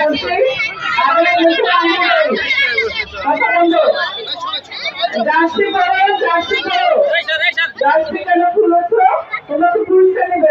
বলছি তাদের মুখে আনবে কথা বন্ধু জার্সি করো জার্সি করো জার্সি কেন খুলেছ তোমাকে পুরস্কার নেবে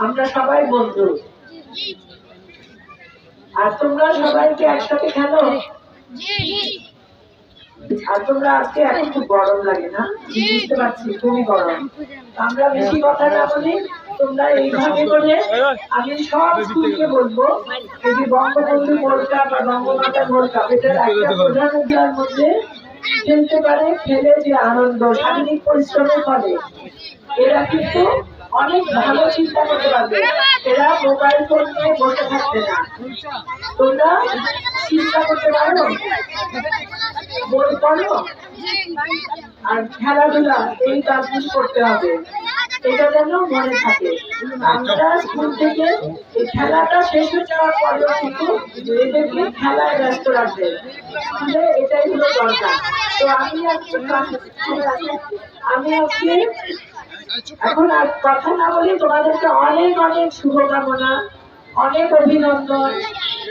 আমরা সবাই বন্ধু। আর তোমরা সবাইকে একসাথে খেলো? আর তোমরা আজকে এখন খুব গরম লাগে না? বুঝতে পারছি খুবই গরম। আমরা বেশি কথা না বলি তোমরা এইভাবে করে আমি সব স্কুলকে বলব যদি বঙ্গবন্ধু গোল্ড কাপ বা বঙ্গমাতা গোল্ড কাপ এটার একটা প্রধান উদ্যার মধ্যে খেলতে পারে খেলে যে আনন্দ শারীরিক পরিশ্রমের ফলে এরা কিন্তু অনেক ভালো চিন্তা করতে পারবে। এরা মোবাইল ফোন নিয়ে বসে থাকবে না। তোমরা চিন্তা করতে পারো? বই পড়ো? আর খেলাধুলা, এই কাজগুলো করতে হবে। এটা যেন মনে থাকে। আমরা স্কুল থেকে খেলাটা শেষ হয়ে যাওয়ার পরেও কিন্তু এদেরকে খেলায় ব্যস্ত রাখবে। স্কুলে এটাই হলো দরকার। তো আমি আজকে আমি আজকে এখন আর কথা না বলি তোমাদেরকে অনেক অনেক শুভকামনা, অনেক অভিনন্দন।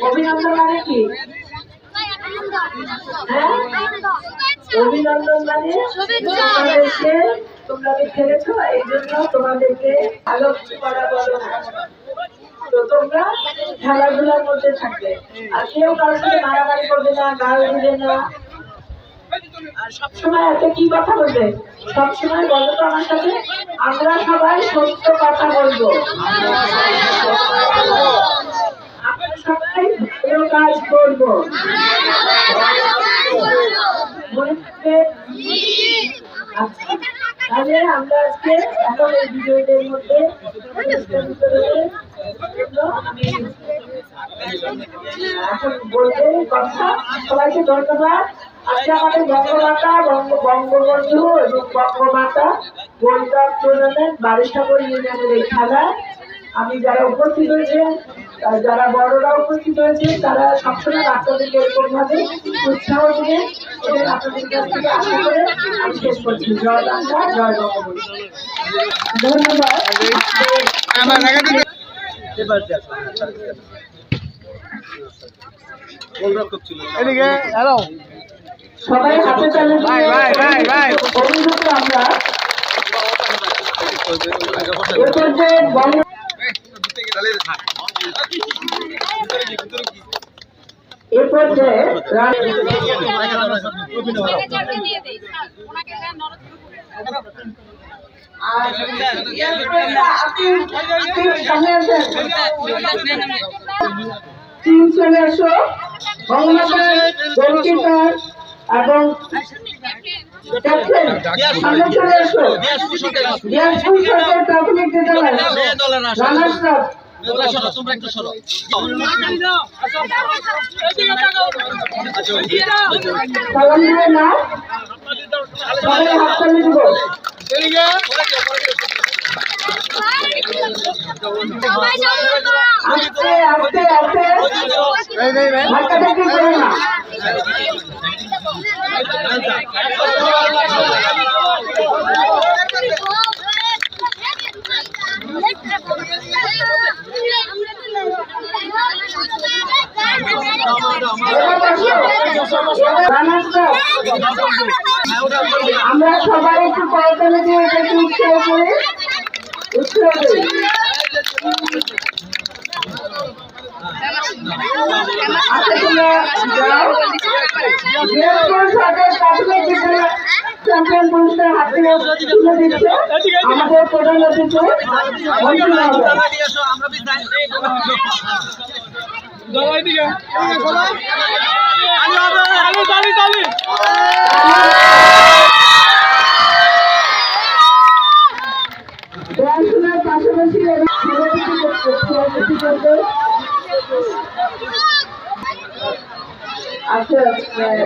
অভিনন্দন মানে কি? হ্যাঁ? অভিনন্দন মানে তোমাদেরকে তোমরা খেলেছো, এই জন্য তোমাদেরকে কিছু করা বলো তো তোমরা খেলাধুলার মধ্যে থাকবে। আর কেউ কারোর সাথে মারামারি করবে না, গাল দিবে না। সবসময় একটা কি কথা বলবে? সবসময় বলো তো আমার সাথে, আমরা সবাই সত্য কথা বলব। আমরা সবাই ভালো কাজ করব। মনে থাকবে? আমরা আজকে এখন এই বিজয়ীদের মধ্যে এখন বলতে কথা। সবাইকে ধন্যবাদ। আজকে আমাদের বঙ্গমাতা বঙ্গ বঙ্গবন্ধু এবং বঙ্গমাতা ইউনিয়নের এই খেলায়। আমি যারা উপস্থিত হয়েছেন যারা বড়রা উপস্থিত হয়েছেন তারা সবসময় বাচ্চাদেরকে এরকম ভাবে উৎসাহ দিয়ে এবং আপনাদের কাছ থেকে আশা করে আমি শেষ করছি। জয় বাংলা জয় বঙ্গবন্ধু। ধন্যবাদ। এদিকে হ্যালো সবাই হাতে তালে ভাই, ভাই, ভাই, ভাই। অভিভূত আমরা। এ পর্যায়ে বঙ্গ এ পর্যায়ে টিম চলে আসো। বঙ্গমাতার গোলকিপার এবং প্রাথমিক বিদ্যালয় স্টাফ সালাম দিবে না সবাই হাত তালি দিব আস্তে আস্তে আস্তে ধাক্কাধাক্কি করো না। আমরা সবাই একটু করতালি দিয়ে উৎসাহ করি উৎসাহ আচ্ছা তোমরা যাও দিনাজপুর সরকার প্রাথমিক বিদ্যালয় চ্যাম্পিয়ন পুরস্কার হাতে তুলে দিচ্ছে আমাদের পাশাপাশি এরা